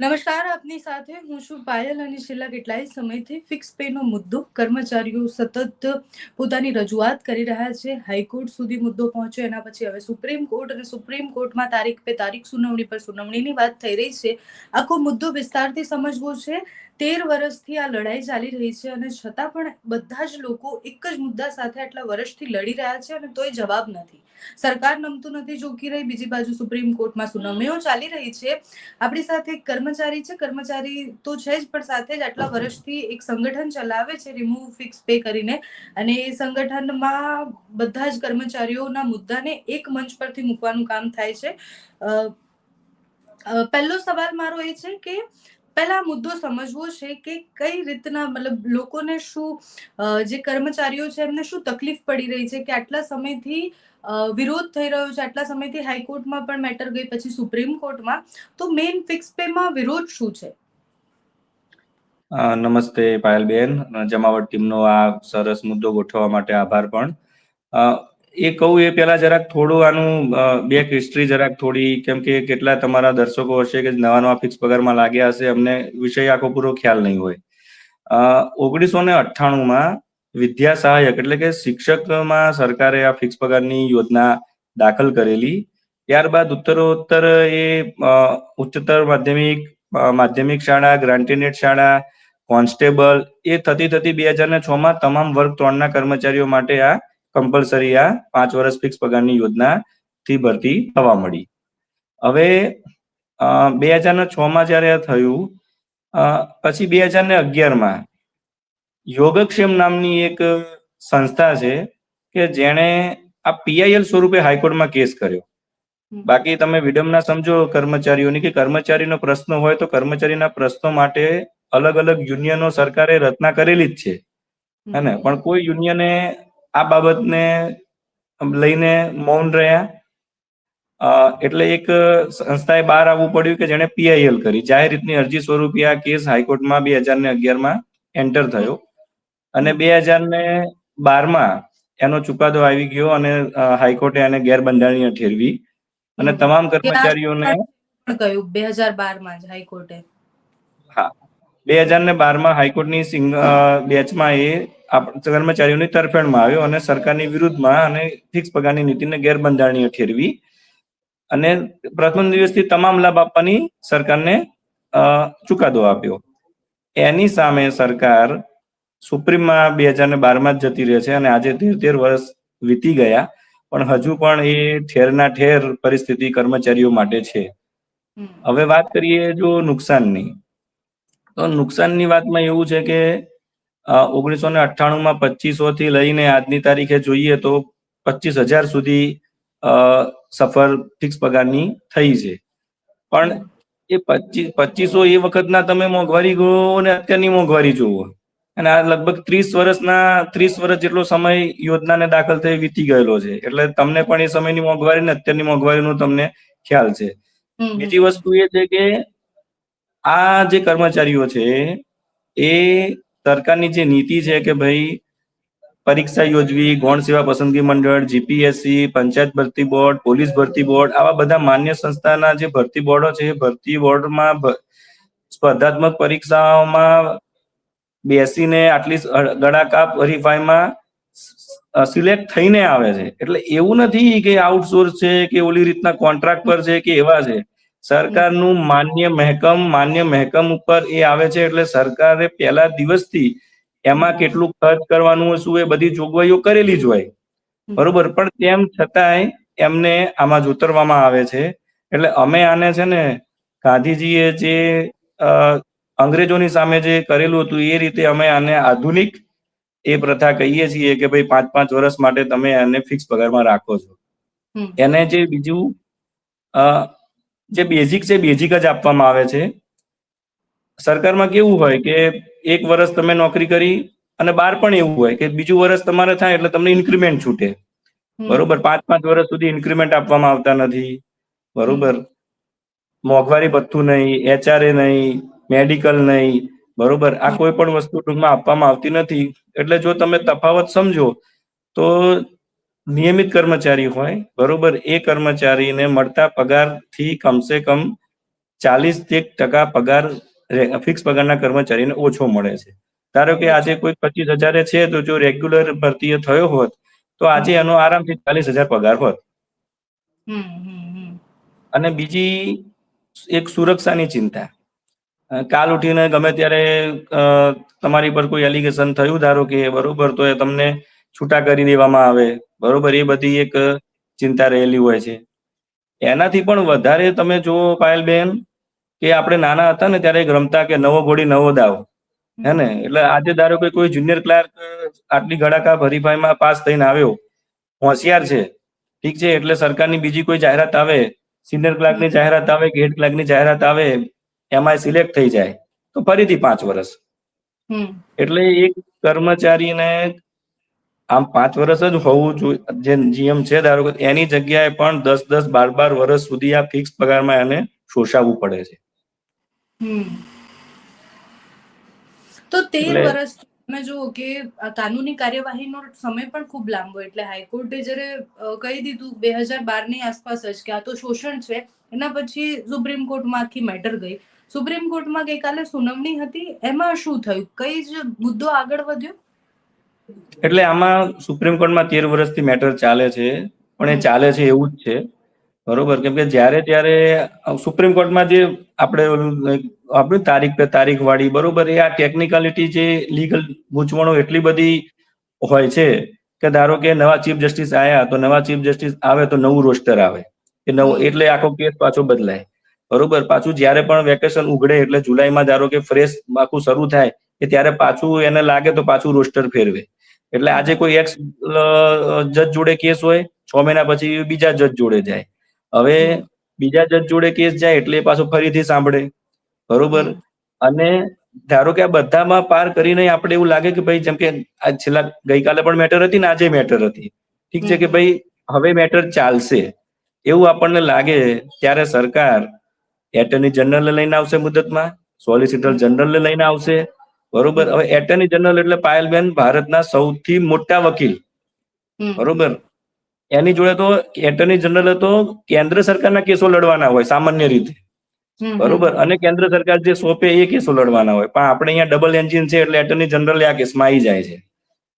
નમસ્કાર, આપની સાથે હું છું પાયલ અને છેલ્લા કેટલાય સમયથી ફિક્સ પે નો મુદ્દો. કર્મચારીઓ સતત પોતાની રજૂઆત કરી રહ્યા છે. હાઈકોર્ટ સુધી મુદ્દો પહોંચ્યો, એના પછી હવે સુપ્રીમ કોર્ટ અને સુપ્રીમ કોર્ટમાં તારીખ પે તારીખ સુનાવણી પર સુનાવણીની વાત થઈ રહી છે. આખો મુદ્દો વિસ્તારથી સમજવો છે. તેર વર્ષથી આ લડાઈ ચાલી રહી છે અને છતાં પણ બધા જ લોકો એક જ મુદ્દા સાથે આટલા વર્ષથી લડી રહ્યા છે અને તોય જવાબ નથી. સરકાર નમતું નથી જોકી રહી. બીજી બાજુ સુપ્રીમ કોર્ટમાં સુનાવણીઓ ચાલી રહી છે. આપણી સાથે એક કર્મચારી છે. કર્મચારી તો છે જ, પણ સાથે જ આટલા વર્ષથી એક સંગઠન ચલાવે છે, રિમૂવ, ફિક્સ પે કરીને. અને એ સંગઠનમાં બધા જ કર્મચારીઓના મુદ્દાને એક મંચ પરથી મૂકવાનું કામ થાય છે. પહેલો સવાલ મારો એ છે કે પહેલા મુદ્દો સમજવો છે કે કઈ રીતના મતલબ લોકોને શું જે કર્મચારીઓ છે એમને શું તકલીફ પડી રહી છે કે આટલા સમયથી વિરોધ થઈ રહ્યો છે, આટલા સમયથી હાઈકોર્ટમાં પણ મેટર ગઈ, પછી સુપ્રીમ કોર્ટમાં. તો મેઇન ફિક્સ પેમાં વિરોધ શું છે? નમસ્તે પાયલબેન જમાવટ ટીમનો આ સરસ મુદ્દો ગોઠવવા માટે આભાર પણ. એ કહું એ પહેલા જરાક થોડું આનું બેક હિસ્ટ્રી જરાક થોડી, કેમ કે કેટલા તમારા દર્શકો હશે કે નવા નવા ફિક્સ પગારમાં લાગ્યા હશે, અમને વિષય આખો પૂરો ખ્યાલ નહીં હોય. ઓગણીસો ને અઠ્ઠાણુંમાં વિદ્યા સહાયક એટલે કે શિક્ષકમાં સરકારે આ ફિક્સ પગારની યોજના દાખલ કરેલી. ત્યારબાદ ઉત્તરોત્તર એ ઉચ્ચતર માધ્યમિક માધ્યમિક શાળા ગ્રાન્ટીનેટ શાળા, કોન્સ્ટેબલ એ થતી થતી બે હજાર ને છ માં તમામ વર્ગ ત્રણના કર્મચારીઓ માટે આ કમ્પલસરી આ પાંચ વર્ષ ફિક્સ પગારની યોજના થી ભરતી થવા મળી. હવે બે હજાર ને છ માં જ્યારે આ થયું પછી બે હજાર ને અગિયારમાં યોગક્ષેમ નામની એક સંસ્થા છે કે જેણે આ પીઆઈએલ સ્વરૂપે હાઈકોર્ટમાં કેસ કર્યો. બાકી તમે વિડમના સમજો કર્મચારીઓની કે કર્મચારીનો પ્રશ્ન હોય તો કર્મચારીના પ્રશ્નો માટે અલગ અલગ યુનિયનો સરકારે રચના કરેલી જ છે. હે ને? પણ કોઈ યુનિયને આ બાબતને લઈને મૌન રહ્યા. એટલે એક સંસ્થાએ બહાર આવવું પડ્યું કે જેણે પીઆઈએલ કરી. જાહેર રીતની અરજી સ્વરૂપે આ કેસ હાઈકોર્ટમાં બે હજાર ને અગિયારમાં એન્ટર થયો. અને બે હજાર ને બારમાં એનો ચુકાદો આવી ગયો અને હાઈકોર્ટે એને ગેરબંધારણીય ઠેરવી. અને તમામ કર્મચારીઓને કહ્યું બે હજાર બારમાં જ હાઈકોર્ટે. બે હજાર ને બારમાં હાઈકોર્ટની બેચમાં એ કર્મચારીઓની તરફેણમાં આવ્યો અને સરકારની વિરુદ્ધમાં અને ફિક્સ પગારની નીતિને ગેરબંધારણીય ઠેરવી. અને પ્રથમ દિવસથી તમામ લાભ આપવાની સરકારને ચુકાદો આપ્યો. એની સામે સરકાર સુપ્રીમમાં બે હજાર ને બારમાં જ જતી રહે છે અને આજે તેર તેર વર્ષ વીતી ગયા પણ હજુ પણ એ ઠેરના ઠેર પરિસ્થિતિ કર્મચારીઓ માટે છે. હવે વાત કરીએ જો નુકસાનની. તો નુકસાનની વાતમાં એવું છે કે ઓગણીસો ને અઠ્ઠાણુંમાં પચીસો થી લઈને આજની તારીખે જોઈએ તો પચીસ હજાર સુધી સફર ફિક્સ પગારની થઈ છે. પણ એ પચીસ પચીસો એ વખતના તમે મોંઘવારી જુઓ ને અત્યારની મોંઘવારી જુઓ. અને આ લગભગ ત્રીસ વર્ષના ત્રીસ વર્ષ જેટલો સમય યોજનાને દાખલ થઈ વીતી ગયેલો છે. એટલે તમને પણ એ સમયની મોંઘવારી ને અત્યારની મોંઘવારીનો તમને ખ્યાલ છે. બીજી વસ્તુ એ છે કે આ જે કર્મચારીઓ છે, એ સરકારની જે નીતિ છે કે ભાઈ પરીક્ષા યોજવી, ગૌણ સેવા પસંદગી મંડળ જીપીએસસી પંચાયત ભરતી બોર્ડ, પોલીસ ભરતી બોર્ડ, આવા બધા માન્ય સંસ્થાના જે ભરતી બોર્ડો છે ભરતી બોર્ડમાં સ્પર્ધાત્મક પરીક્ષાઓમાં બેસીને આટલી ગળાકાપ હરીફાઈમાં સિલેક્ટ થઈને આવે છે. એટલે એવું નથી કે આઉટસોર્સ છે, કે ઓલી રીતના કોન્ટ્રાક્ટ પર છે, કે એવા છે. સરકારનું માન્ય મહેકમ માન્ય મહેકમ ઉપર એ આવે છે એટલે સરકારે પહેલા દિવસથી એમાં કેટલું ખર્ચ કરવાનું શું એ બધી જોગવાઈઓ કરેલી જ હોય. બરોબર? પણ તેમ છતાંય એમને આમાં જ ઉતરવામાં આવે છે. એટલે અમે આને છે ને ગાંધીજીએ જે અંગ્રેજોની સામે જે કરેલું હતું એ રીતે અમે આને આધુનિક એ પ્રથા કહીએ છીએ કે ભાઈ પાંચ પાંચ વર્ષ માટે તમે એને ફિક્સ પગારમાં રાખો છો. એને જે બીજું જે બેઝિક છે બેઝિક જ આપવામાં આવે છે. સરકારમાં કેવું હોય કે એક વર્ષ તમે નોકરી કરી અને બાર પણ એવું હોય કે બીજું વર્ષ તમારે થાય એટલે તમને ઇન્ક્રીમેન્ટ છૂટે. બરોબર? પાંચ પાંચ વર્ષ સુધી ઇન્ક્રીમેન્ટ આપવામાં આવતા નથી. બરોબર? મોંઘવારી ભથ્થું નહીં એચઆરએ નહીં મેડિકલ નહીં. બરોબર? આ કોઈ પણ વસ્તુ ટૂંકમાં આપવામાં આવતી નથી. એટલે જો તમે તફાવત સમજો તો નિયમિત કર્મચારી હોય બરોબર એ કર્મચારીને મળતા પગારથી કમસે કમ ચાલીસ ટકા પગાર ફિક્સ પગારના કર્મચારીને ઓછો મળે છે. ધારો કે આજે કોઈ પચીસ હજારે છે તો જો રેગ્યુલર ભરતી થયો હોત તો આજે એનો આરામથી ચાલીસ હજાર પગાર હોત. અને બીજી એક સુરક્ષાની ચિંતા. કાલ ઉઠીને ગમે ત્યારે તમારી પર કોઈ એલિગેશન થયું ધારો કે બરોબર તો એ તમને છૂટા કરી દેવામાં આવે. બરોબર એ બધી એક ચિંતા રહેલી હોય છે. એનાથી પણ વધારે તમે જુઓ પાયલબેન કે આપણે નાના હતા ને ત્યારે રમતા કે નવો ઘોડી નવો દાવ. હે ને? એટલે આજે ધારો કે કોઈ જુનિયર ક્લાર્ક આટલી ગડાકા હરીફાઈમાં પાસ થઈને આવ્યો હોશિયાર છે. ઠીક છે એટલે સરકારની બીજી કોઈ જાહેરાત આવે સિનિયર ક્લાર્કની જાહેરાત આવે કે હેડ ક્લાર્કની જાહેરાત આવે એમાં સિલેક્ટ થઈ જાય. તો ફરીથી પાંચ વર્ષ એટલે એક કર્મચારીને આમ પાંચ વર્ષ જ હોવું જોઈએ જે નિયમ છે ધારો કે એની જગ્યાએ પણ દસ દસ બાર બાર વર્ષ સુધી આ ફિક્સ પગારમાં એને શોષાવવું પડે છે. હમ. તો તેર વર્ષ તમે જુઓ કે કાનૂની કાર્યવાહીનો સમય પણ ખૂબ લાંબો એટલે હાઈકોર્ટે જ્યારે કહી દીધું બે હજાર બારની આસપાસ જ કે આ તો શોષણ છે એના પછી સુપ્રીમ કોર્ટમાં આખી મેટર ગઈ. સુપ્રીમ કોર્ટમાં ગઈકાલે સુનાવણી હતી. એમાં શું થયું? કઈ જ મુદ્દો આગળ વધ્યો? એટલે આમાં સુપ્રીમ કોર્ટમાં તેર વર્ષથી મેટર ચાલે છે, પણ એ ચાલે છે એવું જ છે. બરોબર? કેમ કે જ્યારે ત્યારે સુપ્રીમ કોર્ટમાં જે આપણે આપણું તારીખ પે તારીખ વાળી, બરોબર, એ આ ટેકનિકાલિટી જે લીગલ ગૂંચવણો એટલી બધી હોય છે કે ધારો કે નવા ચીફ જસ્ટિસ આવ્યા તો નવા ચીફ જસ્ટિસ આવે તો નવું રોસ્ટર આવે. કે નવું એટલે આખો કેસ પાછો બદલાય. બરોબર? પાછું જ્યારે પણ વેકેશન ઉઘડે એટલે જુલાઈમાં ધારો કે ફ્રેશ આખું શરૂ થાય, કે ત્યારે પાછું એને લાગે તો પાછું રોસ્ટર ફેરવે. એટલે આજે કોઈ એક્સ જજ જોડે કેસ હોય છ મહિના પછી બીજા જજ જોડે જાય. હવે બીજા જજ જોડે કેસ જાય એટલે પાછો ફરીથી સાંભળે. બરોબર? અને ધારો કે આ બધામાં પાર કરીને આપણે એવું લાગે કે ભાઈ જેમ કે આ છેલ્લા ગઈકાલે પણ મેટર હતી ને આજે મેટર હતી. ઠીક છે કે ભાઈ હવે મેટર ચાલશે. એવું આપણને લાગે ત્યારે સરકાર એટર્ની જનરલ લઈને આવશે મુદતમાં સોલિસિટર જનરલને જનરલ લઈને આવશે બરોબર? હવે એટર્ની જનરલ એટલે પાયલબેન ભારતના સૌથી મોટા વકીલ. બરોબર? એની જોડે તો એટર્ની જનરલ તો કેન્દ્ર સરકારના કેસો લડવાના હોય સામાન્ય રીતે. બરોબર? અને કેન્દ્ર સરકાર જે સોંપે એ કેસો લડવાના હોય. પણ આપણે અહીંયા ડબલ એન્જિન છે એટલે એટર્ની જનરલ આ કેસમાં આવી જાય છે.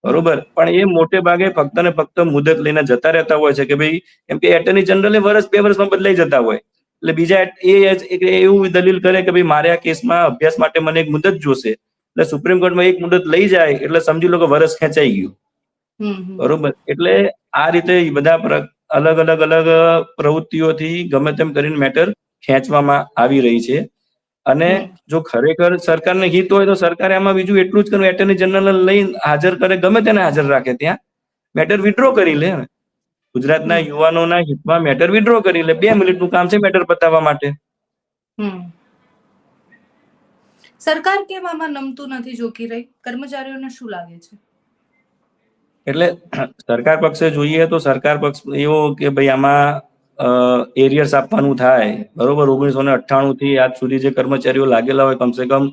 બરોબર? પણ એ મોટે ભાગે ફક્ત ને ફક્ત મુદત લઈને જતા રહેતા હોય છે કે ભાઈ એમ કે એટર્ની જનરલ વર્ષ બે વર્ષમાં બદલાઈ જતા હોય. એટલે બીજા એ એવું દલીલ કરે કે ભાઈ મારે આ કેસમાં અભ્યાસ માટે મને એક મુદત જોશે. એટલે સુપ્રીમ કોર્ટમાં એક મુદત લઈ જાય એટલે સમજી લો કે વર્ષ ખેંચાઈ ગયું. બરોબર? એટલે આ રીતે બધા અલગ અલગ અલગ પ્રવૃત્તિઓથી ગમે તેમ કરીને મેટર ખેંચવામાં આવી રહી છે. અને જો ખરેખર સરકારને હિત હોય તો સરકારે આમાં બીજું એટલું જ કરવું એટર્ની જનરલ લઈ હાજર કરે ગમે તેને હાજર રાખે ત્યાં. મેટર વિડ્રો કરી લે ગુજરાતના યુવાનોના હિતમાં મેટર વિડ્રો કરી લે. બે મિનિટનું કામ છે મેટર પતાવવા માટે. સરકાર કેમ આમાં નમતું નથી જોકી રહી? કર્મચારીઓને શું લાગે છે? એટલે સરકાર પક્ષે જોઈએ તો સરકાર પક્ષ એવો કે ભાઈ આમાં એરિયર્સ આપવાનું થાય, બરોબર? ઓગણીસો ને અઠ્ઠાણું થી આજ સુધી જે કર્મચારીઓ લાગેલા હોય કમસે કમ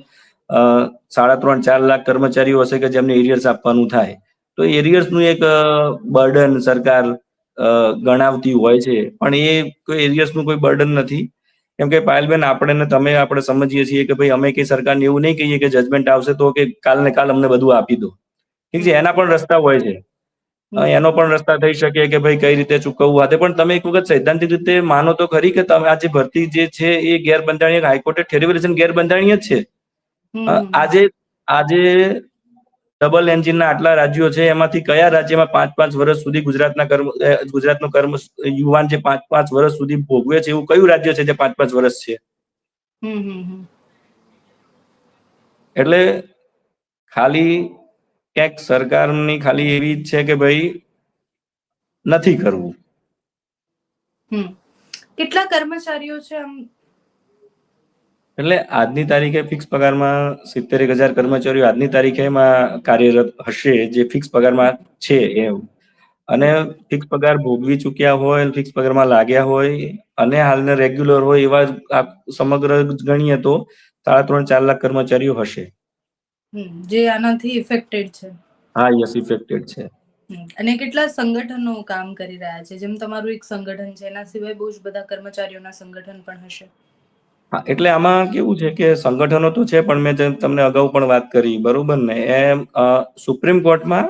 સાડા ત્રણ, ચાર લાખ કર્મચારીઓ હશે કે જેમને એરિયર્સ આપવાનું થાય. તો એરિયર્સનું એક બર્ડન સરકાર ગણાવતી હોય છે. પણ એ કોઈ એરિયર્સનું કોઈ બર્ડન નથી. કેમ કે પાયલબેન આપણે ને તમે આપણે સમજીએ છીએ કે ભાઈ અમે કઈ સરકારને એવું નહીં કહીએ કે જજમેન્ટ આવશે તો કે કાલ ને કાલ અમને બધું આપી દો. ઠીક છે? એના પણ રસ્તા હોય છે. એનો પણ રસ્તા થઈ શકે કે ભાઈ કઈ રીતે ચૂકવવું હાથે. પણ તમે એક વખત સૈદ્ધાંતિક રીતે માનો તો ખરી કે તમે આ જે ભરતી જે છે એ ગેરબંધારણીય હાઈકોર્ટે ઠેરવેલી છે ગેરબંધારણીય જ છે. આજે આજે ડબલ એન્જિનના આટલા રાજ્યો છે એમાંથી કયા રાજ્યમાં પાંચ પાંચ વર્ષ સુધી ગુજરાતના કર્મ ગુજરાતનો કર્મ યુવાન જે પાંચ પાંચ વર્ષ સુધી ભોગવે છે એવું કયું રાજ્ય છે જે પાંચ પાંચ વર્ષ છે. એટલે ખાલી ક્યાંક સરકારની ખાલી એવી જ છે કે ભાઈ નથી કરવું. કેટલા કર્મચારીઓ છે આમ એટલે આજની તારીખે ફિક્સ પગારમાં સિત્તેર એક હજાર કર્મચારીઓ આજની તારીખે એમાં કાર્યરત હશે જે ફિક્સ પગારમાં છે એમ. અને ફિક્સ પગાર ભોગવી ચૂક્યા હોય ફિક્સ પગારમાં લાગ્યા હોય અને હાલના રેગ્યુલર હોય એવા સમગ્ર ગણીએ તો સાડા ત્રણ ચાર લાખ કર્મચારીઓ હશે. જે આનાથી ઇફેક્ટેડ છે. હા યસ ઇફેક્ટેડ છે. અને કેટલા સંગઠનો કામ કરી રહ્યા છે? જેમ તમારું એક સંગઠન છે એના સિવાય બહુ જ બધા કર્મચારીઓના સંગઠન પણ હશે. હા એટલે આમાં કેવું છે કે સંગઠનો તો છે પણ મેં તમને અગાઉ પણ વાત કરી બરોબર ને? એમ સુપ્રીમ કોર્ટમાં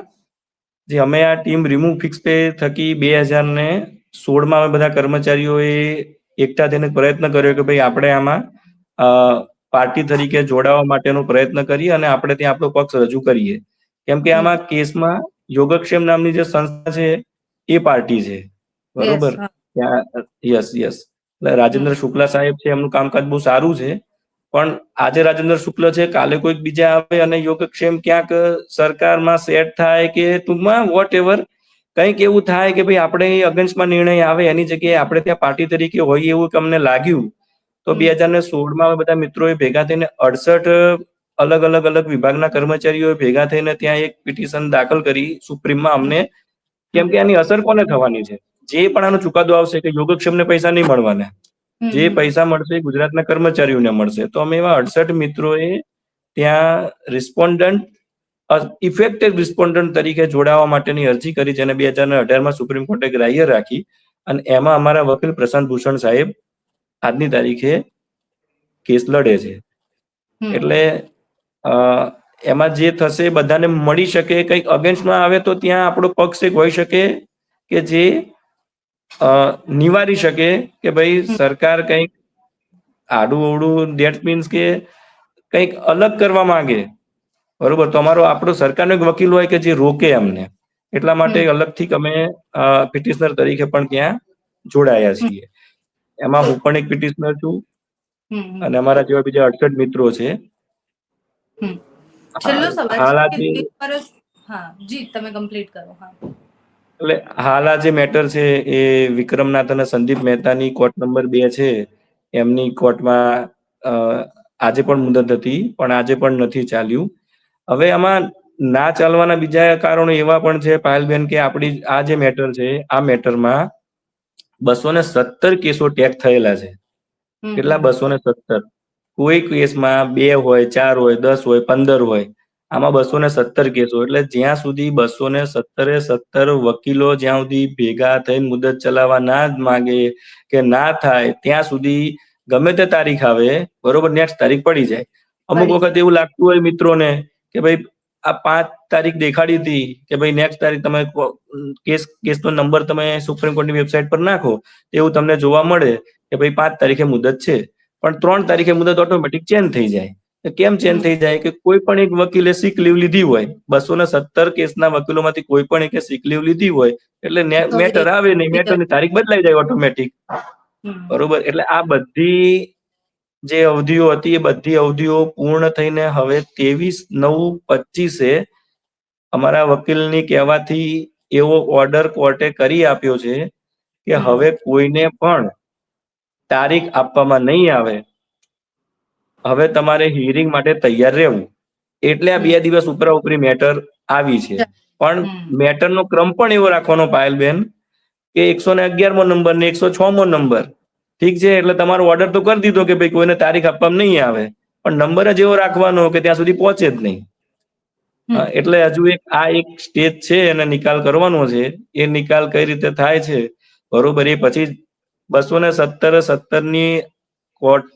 જે અમે આ ટીમ રિમૂવ ફિક્સ પે થકી બે હજાર ને સોળમાં અમે બધા કર્મચારીઓએ એકઠા થઈને પ્રયત્ન કર્યો કે ભાઈ આપણે આમાં પાર્ટી તરીકે જોડાવા માટેનો પ્રયત્ન કરીએ અને આપણે ત્યાં આપણો પક્ષ રજૂ કરીએ. કેમ કે આમાં કેસમાં યોગક્ષેમ નામની જે સંસ્થા છે એ પાર્ટી છે. બરોબર? Yes yes. એટલે રાજેન્દ્ર શુક્લા સાહેબ છે, એમનું કામકાજ બહુ સારું છે. પણ આજે રાજેન્દ્ર શુક્લ છે, કાલે કોઈક બીજા આવે અને યોગક્ષેમ ક્યાંક સરકારમાં સેટ થાય કે ટૂંકમાં વોટ એવર કંઈક એવું થાય કે ભાઈ આપણે અગેન્સ્ટમાં નિર્ણય આવે, એની જગ્યાએ આપણે ત્યાં પાર્ટી તરીકે હોઈએ એવું અમને લાગ્યું. તો બે હજાર ને સોળમાં બધા મિત્રોએ ભેગા થઈને અડસઠ અલગ અલગ અલગ વિભાગના કર્મચારીઓએ ભેગા થઈને ત્યાં એક પિટિશન દાખલ કરી, સુપ્રીમમાં અમને. કેમ કે આની અસર કોને થવાની છે? જે પણ આનો ચુકાદો આવશે કે યોગક્ષમને પૈસા નહીં મળવાના જે પૈસા મળશે ગુજરાતના કર્મચારીઓને મળશે. તો અમે એવા અડસઠ મિત્રોએ ત્યાં રિસ્પોન્ડન્ટ ઇફેક્ટેડ રિસ્પોન્ડન્ટ તરીકે જોડાવા માટેની અરજી કરી જેને બે હજાર અઢારમાં સુપ્રીમ કોર્ટે ગ્રાહ્ય રાખી. અને એમાં અમારા વકીલ પ્રશાંત ભૂષણ સાહેબ આજની તારીખે કેસ લડે છે. એટલે એમાં જે થશે બધાને મળી શકે કંઈક અગેન્સ્ટમાં આવે તો ત્યાં આપણો પક્ષ એક હોઈ શકે કે જે નિવારી શકે કે ભાઈ સરકાર કંઈક આડું અવડું ડેટ મીન્સ કે કંઈક અલગ કરવા માંગે. બરોબર? તો અમારો આપણો સરકારનો એક વકીલ હોય કે જે રોકે અમને. એટલા માટે અલગથી અમે પિટિશનર તરીકે પણ ત્યાં જોડાયા છીએ. એમાં હું પણ એક પિટિશનર છું. અને અમારા જેવા બીજા અડસઠ મિત્રો છે. હાલાથી છેલ્લો સવાલ હા જી તમે કમ્પ્લીટ કરો હા. એટલે હાલ આ જે મેટર છે એ વિક્રમનાથ અને સંદીપ મહેતાની કોર્ટ નંબર બે છે. એમની કોર્ટમાં આજે પણ મુદત હતી પણ આજે પણ નથી ચાલ્યું. હવે આમાં ના ચાલવાના બીજા કારણો એવા પણ છે પાયલબેન કે આપણી આ જે મેટર છે આ મેટરમાં બસો ને સત્તર કેસો ટેગ થયેલા છે. કેટલા બસો ને સત્તર? કોઈ કેસમાં બે હોય ચાર હોય દસ હોય પંદર હોય. આમાં બસો ને સત્તર કેસો એટલે જ્યાં સુધી બસો ને સત્તરે સત્તર વકીલો જ્યાં સુધી ભેગા થઈને મુદત ચલાવવા ના જ માંગે કે ના થાય ત્યાં સુધી ગમે તે તારીખ આવે બરોબર નેક્સ્ટ તારીખ પડી જાય. અમુક વખત એવું લાગતું હોય મિત્રોને કે ભાઈ આ પાંચ તારીખ દેખાડી હતી કે ભાઈ નેક્સ્ટ તારીખ તમે કેસ કેસનો નંબર તમે સુપ્રીમ કોર્ટની વેબસાઇટ પર નાખો એવું તમને જોવા મળે કે ભાઈ પાંચ તારીખે મુદત છે. પણ ત્રણ તારીખે મુદત ઓટોમેટિક ચેન્જ થઈ જાય. કેમ ચેન્જ થઈ જાય કે કોઈ પણ એક વકીલે સિક લીવ લીધી હોય બસો ને સત્તર કેસના વકીલોમાંથી કોઈ પણ એકે સિક લીવ લીધી હોય એટલે મેટર આવે નહીં મેટરની તારીખ બદલાઈ જાય ઓટોમેટિક બરોબર? એટલે આ બધી જે અવધિઓ હતી એ બધી અવધિઓ પૂર્ણ થઈને હવે ત્રેવીસ નવ પચીસે અમારા વકીલની કહેવાથી એવો ઓર્ડર કોર્ટે કરી આપ્યો છે કે હવે કોઈને પણ તારીખ આપવામાં નહીં આવે હવે તમારે હિયરિંગ માટે તૈયાર રહેવું. એટલે આ બે દિવસ ઉપરા ઉપરી મેટર આવી છે. પણ. મેટરનો ક્રમ પણ એવો રાખવાનો પાયલબેન કે એકસો ને અગિયારમો નંબર ને એકસો છમો નંબર ઠીક છે? એટલે તમારો ઓર્ડર તો કરી દીધો કે ભાઈ કોઈને તારીખ આપવામાં નહીં આવે. પણ નંબર જ એવો રાખવાનો કે ત્યાં સુધી પહોંચે જ નહીં. એટલે હજુ એક આ એક સ્ટેજ છે એને નિકાલ કરવાનો છે. એ નિકાલ કઈ રીતે થાય છે? બરોબર એ પછી બસો ને સત્તર સત્તરની કોર્ટ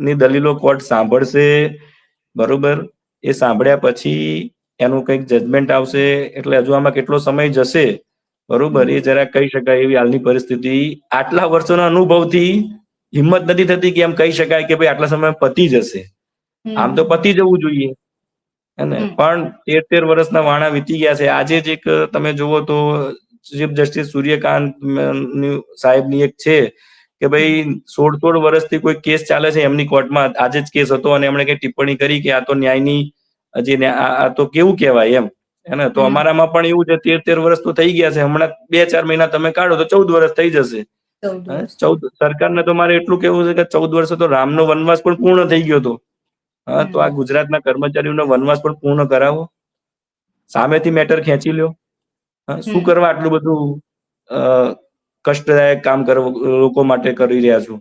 ની દલીલો કોર્ટ સાંભળશે બરોબર? એ સાંભળ્યા પછી એનું કંઈક જજમેન્ટ આવશે એટલે હજુ આમાં કેટલો સમય જશે બરોબર? એ જરા કહી શકાય એવી હાલની પરિસ્થિતિ. આટલા વર્ષોના અનુભવથી હિંમત નથી થતી કે એમ કહી શકાય કે ભાઈ આટલા સમય પતી જશે. આમ તો પતી જવું જોઈએ. હેને. પણ તેર તેર વર્ષના વાણા વીતી ગયા છે. આજે જ એક તમે જુઓ તો ચીફ જસ્ટિસ સૂર્યકાંતની સાહેબની એક છે. કે ભાઈ સોળ સોળ વર્ષથી કોઈ કેસ ચાલે છે એમની કોર્ટમાં? આજે જ કેસ હતો અને એમણે કઈ ટિપ્પણી કરી કે આ તો ન્યાયની હજી આ તો કેવું કહેવાય એમ હે તો અમારામાં પણ એવું છે તેર તેર વર્ષ તો થઈ ગયા છે. હમણાં બે ચાર મહિના તમે કાઢો તો ચૌદ વર્ષ થઈ જશે. ચૌદ. સરકારને તો મારે એટલું કેવું છે કે ચૌદ વર્ષે તો રામનો વનવાસ પણ પૂર્ણ થઈ ગયો હતો. હા તો આ ગુજરાતના કર્મચારીઓનો વનવાસ પણ પૂર્ણ કરાવો. સામેથી મેટર ખેંચી લ્યો. શું કરવા આટલું બધું અ, કષ્ટદાયક કામ કરવા લોકો માટે કરી રહ્યા છો.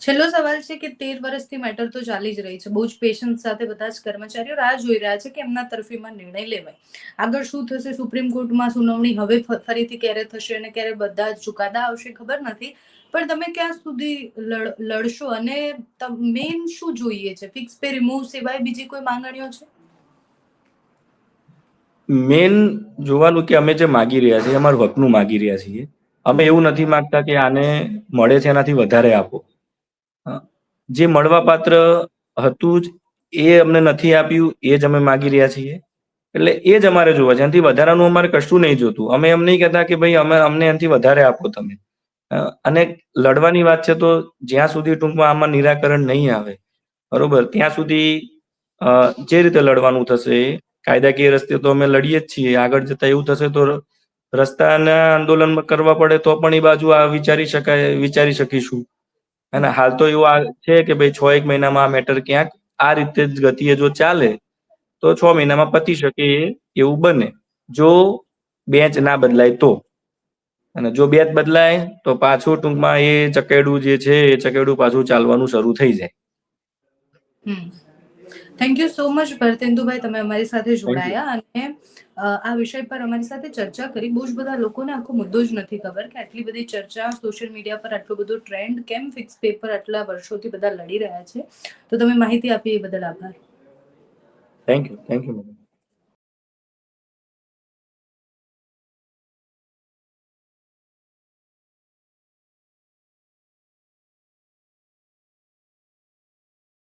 છેલ્લો સવાલ છે કે તેર વર્ષથી મેટર તો ચાલી જ રહી છે. બહુ જ પેશન્સ સાથે બધા જ કર્મચારીઓ રાહ જોઈ રહ્યા છે કે એમના તરફીમાં નિર્ણય લેવાય. આગળ શું થશે? સુપ્રીમ કોર્ટમાં સુનાવણી હવે ફરીથી ક્યારે થશે અને ક્યારે બધા જ ચુકાદા આવશે ખબર નથી. પણ તમે ક્યાં સુધી લડ- લડશો અને મેઇન શું જોઈએ છે? ફિક્સ પે રિમૂવ સિવાય બીજી કોઈ માંગણીઓ છે? મેન જોવાનું કે અમે જે માગી રહ્યા છીએ અમારું હકનું માગી રહ્યા છીએ અમે એવું નથી માંગતા કે આને મળે છે એનાથી વધારે આપો. જે મળવાપાત્ર હતું જ એ અમને નથી આપ્યું એ જ અમે માગી રહ્યા છીએ. એટલે એ જ અમારે જોવા છે. એનાથી વધારાનું અમારે કશું નહીં જોતું. અમે એમ નહીં કહેતા કે ભાઈ અમે અમને એનાથી વધારે આપો તમે. અને લડવાની વાત છે તો જ્યાં સુધી ટૂંકમાં આમાં નિરાકરણ નહીં આવે બરોબર ત્યાં સુધી જે રીતે લડવાનું થશે કાયદાકીય રસ્તે તો અમે લડીએ જ છીએ. આગળ જતા એવું થશે તો રસ્તાના આંદોલન કરવા પડે તો પણ એ બાજુ આ વિચારી શકાય, વિચારી શકીશું. અને હાલ તો એવું આ છે કે ભાઈ છ એક મહિનામાં આ મેટર ક્યાંક આ રીતે જ ગતિએ જો ચાલે, તો છ મહિનામાં પતી શકે એવું બને. જો બેચ ના બદલાય તો. અને જો બેચ બદલાય તો પાછું ટૂંકમાં એ ચકેડું જે છે એ ચકેડું પાછું ચાલવાનું શરૂ થઈ જાય. થેન્ક યુ સો મચ ભરતેન્દુભાઈ તમે અમારી સાથે જોડાયા અને આ વિષય પર અમારી સાથે ચર્ચા કરી. બહુ જ બધા લોકોને આખો મુદ્દો જ નથી ખબર કે આટલી બધી ચર્ચા સોશિયલ મીડિયા પર આટલો બધો ટ્રેન્ડ કેમ ફિક્સ પેપર આટલા વર્ષોથી બધા લડી રહ્યા છે. તો તમે માહિતી આપી એ બદલ આભાર. Thank you thank you